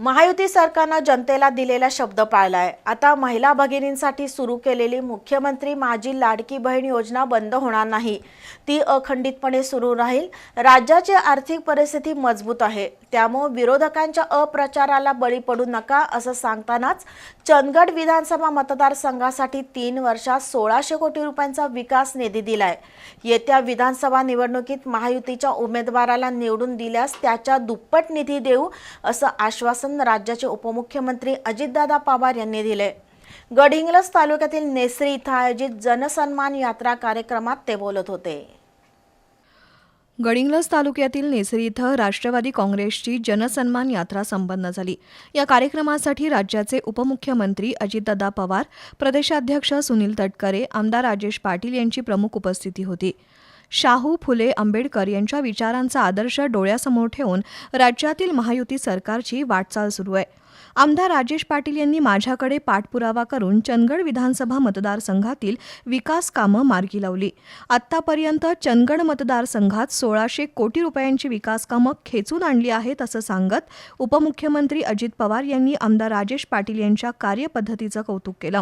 महायुती सरकारनं जनतेला दिलेला शब्द पाळलाय. आता महिला भगिनींसाठी सुरू केलेली मुख्यमंत्री माझी लाडकी बहीण योजना बंद होणार नाही. ती अखंडितपणे सुरू राहील. राज्याची आर्थिक परिस्थिती मजबूत आहे. त्यामुळे विरोधकांच्या अप्रचाराला बळी पडू नका असं सांगतानाच चंदगड विधानसभा मतदारसंघासाठी तीन वर्षात सोळाशे कोटी रुपयांचा विकास निधी दिलाय. येत्या विधानसभा निवडणुकीत महायुतीच्या उमेदवाराला निवडून दिल्यास त्याच्या दुप्पट निधी देऊ असं आश्वासन आश्वासन राज्याचे उपमुख्यमंत्री अजितदादा पवार यांनी दिले. गडहिंग्लज तालुक्यातील नेसरी इथं आयोजित जनसन्मान यात्रा कार्यक्रमात ते बोलत होते. गडिंग्लज तालुक्यातील नेसरी इथं राष्ट्रवादी काँग्रेसची जनसन्मान यात्रा संपन्न झाली. या कार्यक्रमासाठी राज्याचे उपमुख्यमंत्री अजितदादा पवार प्रदेशाध्यक्ष सुनील तटकरे आमदार राजेश पाटील यांची प्रमुख उपस्थिती होती. शाहू फुले आंबेडकर यांच्या विचारांचा आदर्श डोळ्यासमोर ठेवून राज्यातील महायुती सरकारची वाटचाल सुरू आहे. आमदार राजेश पाटील यांनी माझ्याकडे पाठपुरावा करून चंदगड विधानसभा मतदारसंघातील विकास कामं मार्गी लावली. आत्तापर्यंत चंदगड मतदारसंघात सोळाशे कोटी रुपयांची विकास कामं खेचून आणली आहेत असं सांगत उपमुख्यमंत्री अजित पवार यांनी आमदार राजेश पाटील यांच्या कार्यपद्धतीचं कौतुक केलं.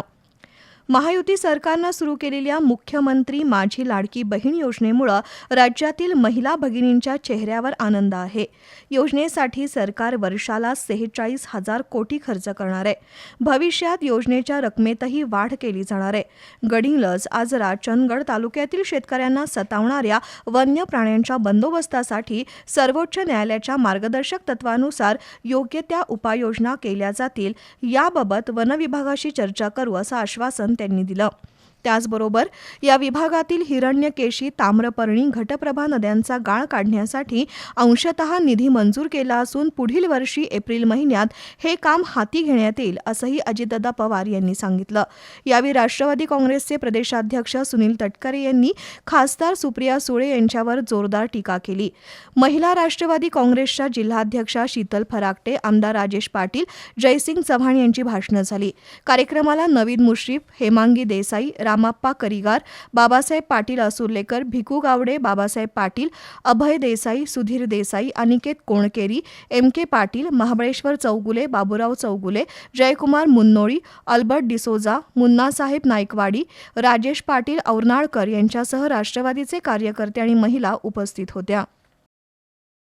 महायुती सरकारनं सुरू केलेल्या मुख्यमंत्री माझी लाडकी बहीण योजनेमुळं राज्यातील महिला भगिनींच्या चेहऱ्यावर आनंद आहे. योजनेसाठी सरकार वर्षाला सेहेचाळीस हजार कोटी खर्च करणार आहे. भविष्यात योजनेच्या रकमेतही वाढ केली जाणार आहे. गडिंग्लज आजरा चंदगड तालुक्यातील शेतकऱ्यांना सतावणाऱ्या वन्य प्राण्यांच्या बंदोबस्तासाठी सर्वोच्च न्यायालयाच्या मार्गदर्शक तत्वानुसार योग्य त्या उपाययोजना केल्या जातील याबाबत वनविभागाशी चर्चा करू असं आश्वासन त्यांनी दिलं. त्याचबरोबर या विभागातील हिरण्यकेशी ताम्रपर्णी घटप्रभा नद्यांचा गाळ काढण्यासाठी अंशतः निधी मंजूर केला असून पुढील वर्षी एप्रिल महिन्यात हे काम हाती घेण्यात येईल असंही अजितदादा पवार यांनी सांगितलं. यावेळी राष्ट्रवादी काँग्रेसचे प्रदेशाध्यक्ष सुनील तटकरे यांनी खासदार सुप्रिया सुळे यांच्यावर जोरदार टीका केली. महिला राष्ट्रवादी काँग्रेसच्या जिल्हाध्यक्षा शीतल फराकटे आमदार राजेश पाटील जयसिंग चव्हाण यांची भाषणं झाली. कार्यक्रमाला Naveen Mushrif Hemangi Desai Ramappa Karigar Babasaheb Patil Asurlekar Bhiku Gawade Babasaheb Patil Abhay Desai Sudhir Desai Aniket Konkeri M K Patil Mahabaleshwar Chougule Baburao Chougule Jaykumar Munnoli Albert D'Souza Munnasaheb Naikwadi Rajesh Patil Aurnalkar यांच्यासह राष्ट्रवादीचे कार्यकर्ते आणि महिला उपस्थित होत्या.